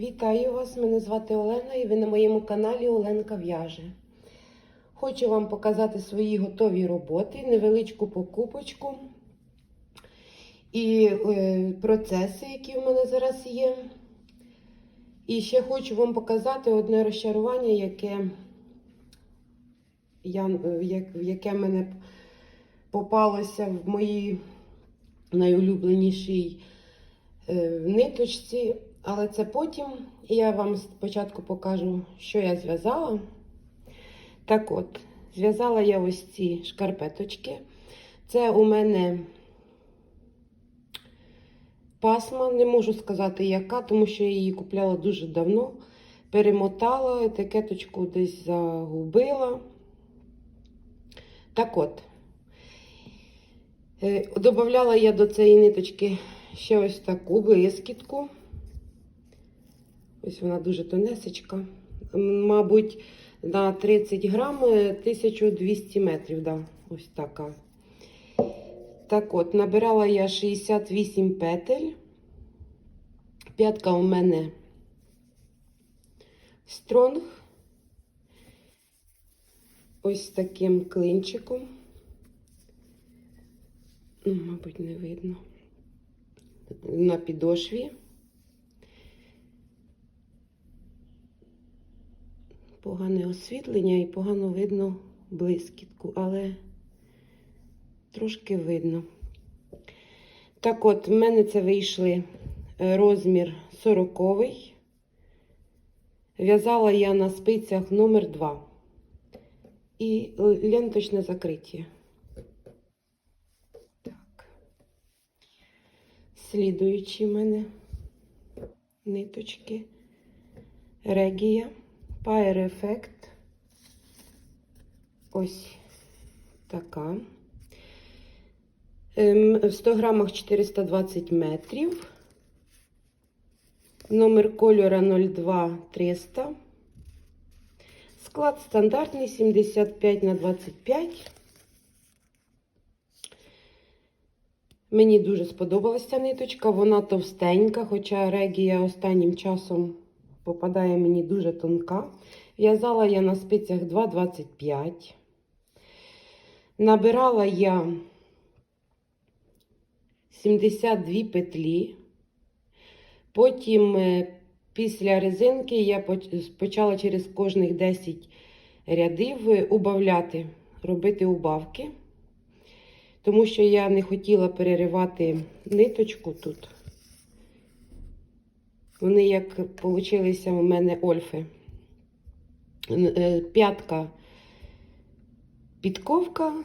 Вітаю вас! Мене звати Олена і ви на моєму каналі Оленка В'яже. Хочу вам показати свої готові роботи, невеличку покупочку і е, процеси, які в мене зараз є. І ще хочу вам показати одне розчарування, яке, я, в як- яке мене попалося в моїй найулюбленішій е, ниточці. Але це потім. Я вам спочатку покажу, що я зв'язала. Так от, зв'язала я ось ці шкарпеточки. Це у мене пасма, не можу сказати, яка, тому що я її купляла дуже давно. Перемотала, етикеточку десь загубила. Так от, е, додавала я до цієї ниточки ще ось таку блискітку. Ось вона дуже тонесечка. Мабуть, на 30 грам е, 1200 метрів. Да, ось така. Так от, набирала я 68 петель. П'ятка у мене стронг. Ось таким клинчиком. Ну, Мабуть, не видно. На підошві. Погане освітлення і погано видно блискітку, але трошки видно. Так от, в мене це вийшли е, розмір 40 В'язала я на спицях номер 2 і ленточне закриття. Так. Слідуючі в мене ниточки. Регія. Fire Effect. Ось така. Ем, В 100 грамах 420 метрів. Номер кольора 02300. Склад стандартний 75 на 25. Мені дуже сподобалася ця ниточка. Вона товстенька, хоча регія останнім часом попадає мені дуже тонка. В'язала я на спицях 2,25. Набирала я 72 петлі. Потім, е, після резинки, я почала через кожних 10 рядів е, убавляти, робити убавки. Тому що я не хотіла переривати ниточку тут. Вони як получилися у мене ольфи. Е, П'ятка підковка,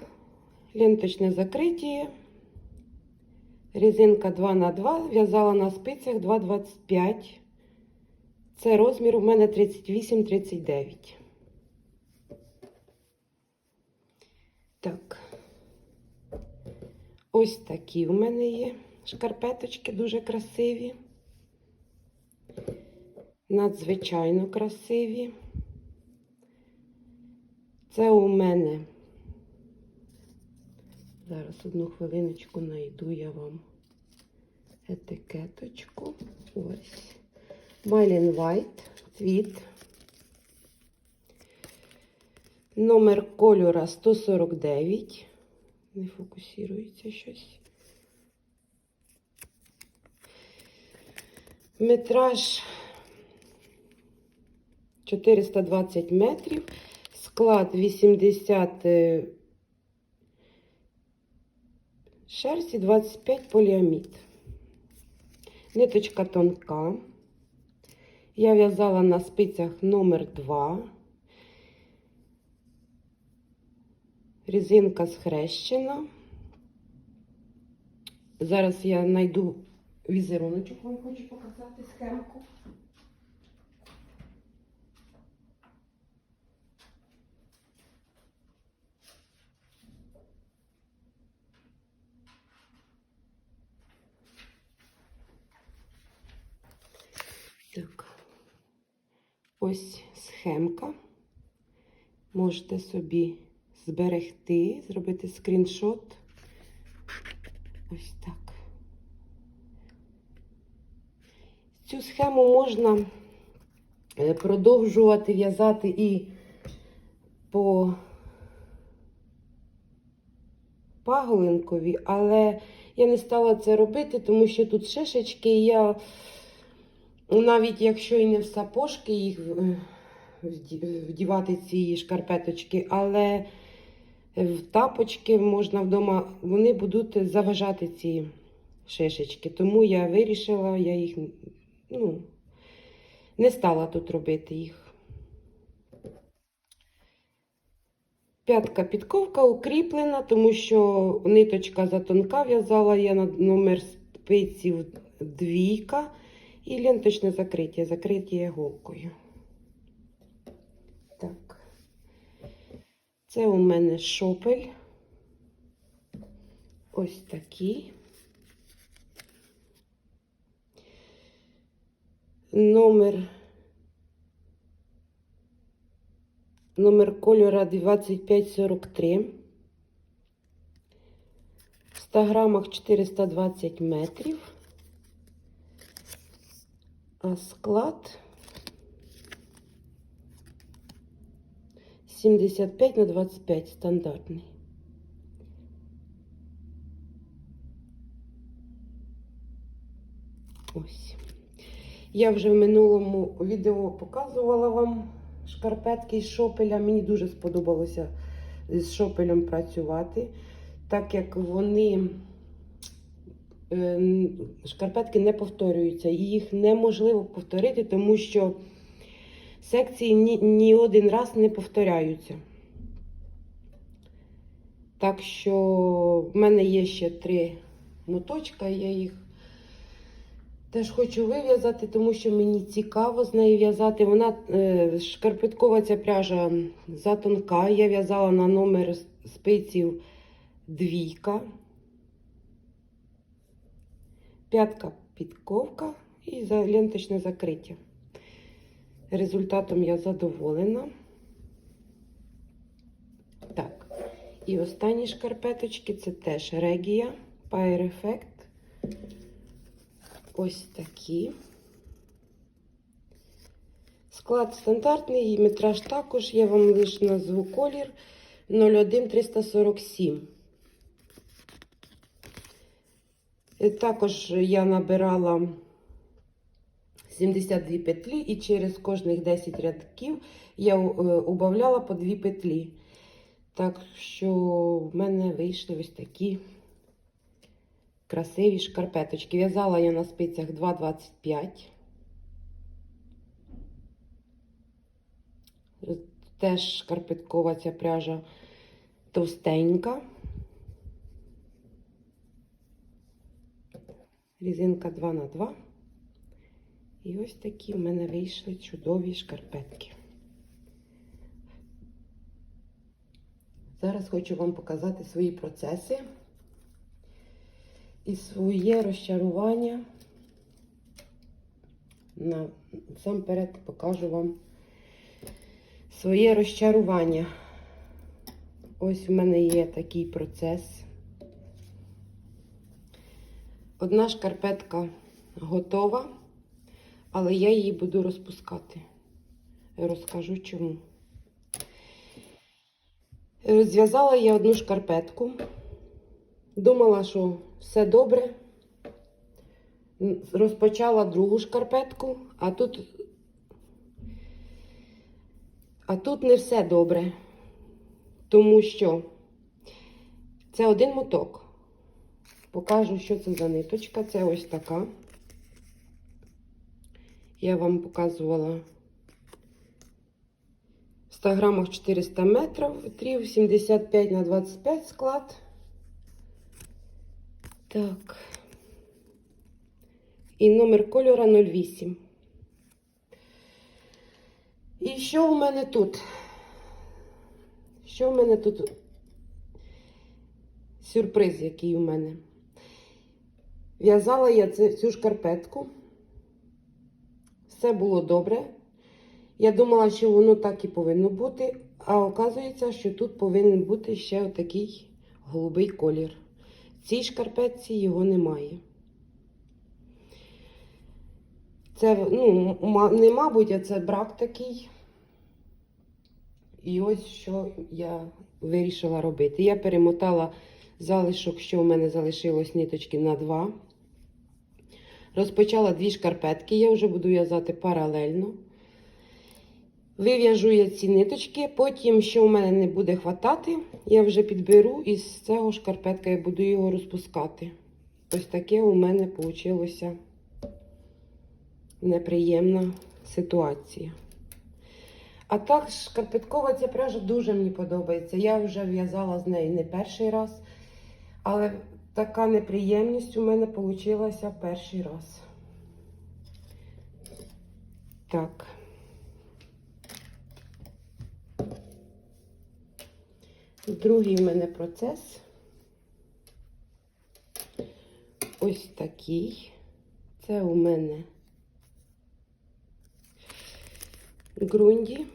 ленточне закриття, резинка 2 на 2 в'язала на спицях 2,25. Це розмір у мене 38-39. Так. Ось такі у мене є шкарпеточки дуже красиві надзвичайно красиві. Це у мене. Зараз одну хвилиночку знайду я вам етикеточку. Ось. Майлін White, цвіт. Номер кольора 149. Не фокусується щось. Метраж 420 метрів, склад 80 е, шерсті, 25 поліамід. Ниточка тонка. Я в'язала на спицях номер 2. Резинка схрещена. Зараз я знайду візеруночок, вам хочу показати схемку. Так, ось схемка. Можете собі зберегти, зробити скріншот. Ось так. Цю схему можна е, продовжувати в'язати і по паголинкові, але я не стала це робити, тому що тут шишечки, і я навіть якщо і не в сапожки їх е, вдівати ці шкарпеточки, але в тапочки можна вдома, вони будуть заважати ці шишечки. Тому я вирішила, я їх ну, не стала тут робити їх. П'ятка підковка укріплена, тому що ниточка затонка в'язала я на номер спиців двійка і ленточне закриття, закриття іголкою. Так. Це у мене шопель. Ось такий. Номер номер кольора 2543. В 100 грамах 420 метрів. Склад 75 на 25 стандартний. Ось. Я вже в минулому відео показувала вам шкарпетки з шопеля. Мені дуже сподобалося з шопелем працювати, так як вони шкарпетки не повторюються. Їх неможливо повторити, тому що секції ні, ні один раз не повторяються. Так що в мене є ще три моточка, я їх теж хочу вив'язати, тому що мені цікаво з нею в'язати. Вона е, шкарпеткова ця пряжа затонка. Я в'язала на номер спиців двійка. П'ятка підковка і ленточне закриття. Результатом я задоволена. Так, і останні шкарпеточки це теж регія Fire Effect. Ось такі. Склад стандартний, і метраж також. Я вам лише назву колір 01347. Е, Також я набирала 72 петлі, і через кожних 10 рядків я е, убавляла по 2 петлі. Так що в мене вийшли ось такі красиві шкарпеточки. В'язала я на спицях 2,25. Теж шкарпеткова ця пряжа товстенька. Різинка 2 на 2. І ось такі в мене вийшли чудові шкарпетки. Зараз хочу вам показати свої процеси і своє розчарування. Насамперед покажу вам своє розчарування. Ось у мене є такий процес. Одна шкарпетка готова, але я її буду розпускати. Розкажу чому. Розв'язала я одну шкарпетку. Думала, що все добре. Розпочала другу шкарпетку, а тут, а тут не все добре. Тому що це один моток. Покажу, що це за ниточка. Це ось така. Я вам показувала в 100 грамах 400 метрів, 75 на 25 склад. Так. І номер кольора 08. І що у мене тут? Що у мене тут? Сюрприз, який у мене. В'язала я цю, шкарпетку. Все було добре. Я думала, що воно так і повинно бути, а оказується, що тут повинен бути ще отакий голубий колір. В цій шкарпетці його немає. Це, ну, не мабуть, а це брак такий. І ось що я вирішила робити. Я перемотала залишок, що у мене залишилось ниточки на два. Розпочала дві шкарпетки, я вже буду в'язати паралельно. Вив'яжу я ці ниточки, потім, що у мене не буде хватати, я вже підберу і з цього шкарпетка я буду його розпускати. Ось таке у мене вийшло неприємна ситуація. А так, шкарпеткова ця пряжа дуже мені подобається. Я вже в'язала з нею не перший раз, але така неприємність у мене вийшла перший раз. Так. Другий в мене процес. Ось такий. Це у мене ґрунді.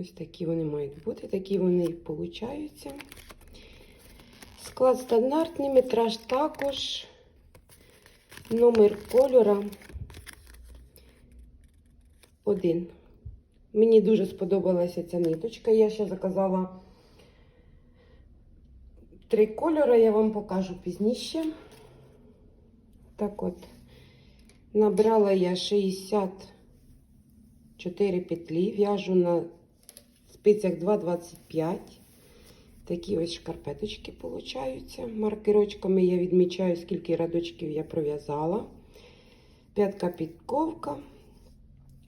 Ось такі вони мають бути, такі вони і получаються. Склад стандартний, метраж також. Номер кольора один. Мені дуже сподобалася ця ниточка. Я ще заказала три кольори, я вам покажу пізніше. Так от, набрала я 64 петлі, в'яжу на спицях 2,25. Такі ось шкарпеточки получаються. Маркерочками я відмічаю, скільки рядочків я пров'язала. П'ятка підковка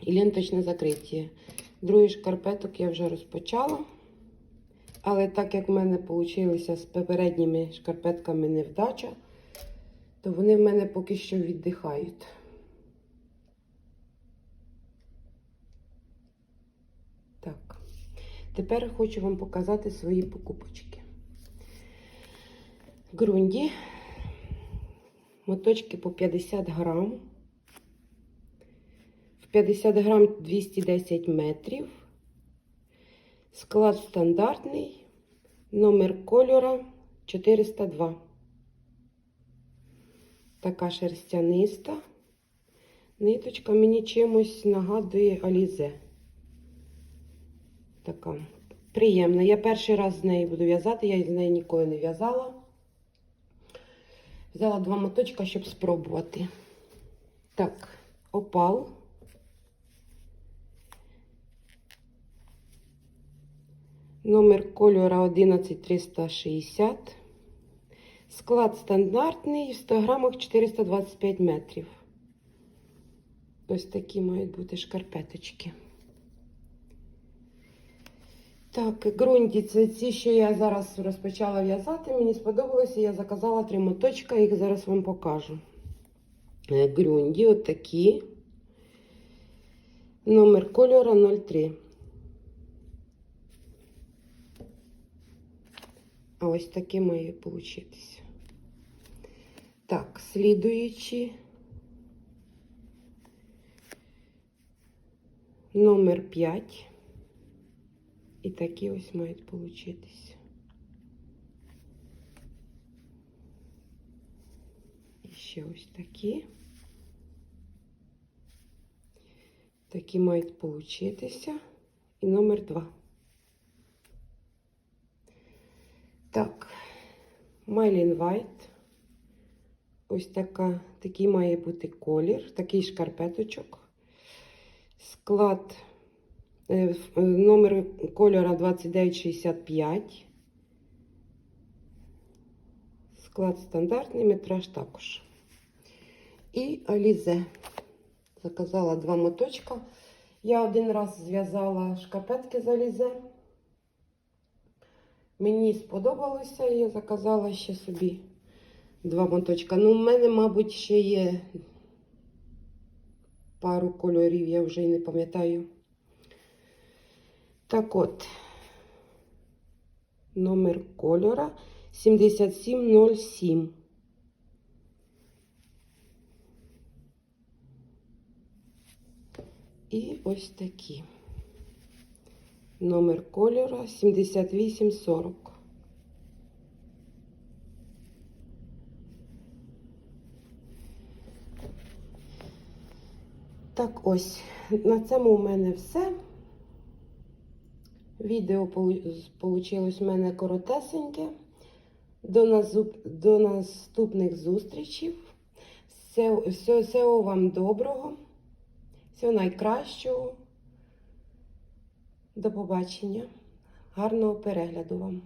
і ленточне закриття. Другий шкарпеток я вже розпочала. Але так як в мене вийшло з попередніми шкарпетками невдача, то вони в мене поки що віддихають. Так, тепер хочу вам показати свої покупочки. Грунді, моточки по 50 грам. В 50 грам 210 метрів. Склад стандартний, номер кольора 402. Така шерстяниста. Ниточка мені чимось нагадує Алізе. Така приємна. Я перший раз з нею буду в'язати, я з неї ніколи не в'язала. Взяла два моточка, щоб спробувати. Так, опал. Номер кольора 11360. Склад стандартний, в 100 грамах 425 метрів. Ось такі мають бути шкарпеточки. Так, ґрунті це ці, що я зараз розпочала в'язати. Мені сподобалося, я заказала три моточка, їх зараз вам покажу. Е, Ґрунді, отакі. Номер кольора 03. А ось таке має получитися. Так, слідуючи. Номер 5. І такі ось мають получитися. І ще ось такі. Такі мають получитися. І номер 2. Так, Майлін Вайт. Ось така, такий має бути колір, такий шкарпеточок. Склад номер кольора 2965. Склад стандартний, метраж також. І Алізе. Заказала два моточка. Я один раз зв'язала шкарпетки з Алізе. Мені сподобалося, я заказала ще собі два моточка. Ну, в мене, мабуть, ще є пару кольорів, я вже й не пам'ятаю. Так от, номер кольора 7707. І ось такі. Номер кольора 7840. Так ось. На цьому у мене все. Відео вийшло в мене коротесеньке. До, назу- до наступних зустрічей. Все, все, всього вам доброго. Всього найкращого. До побачення. Гарного перегляду вам.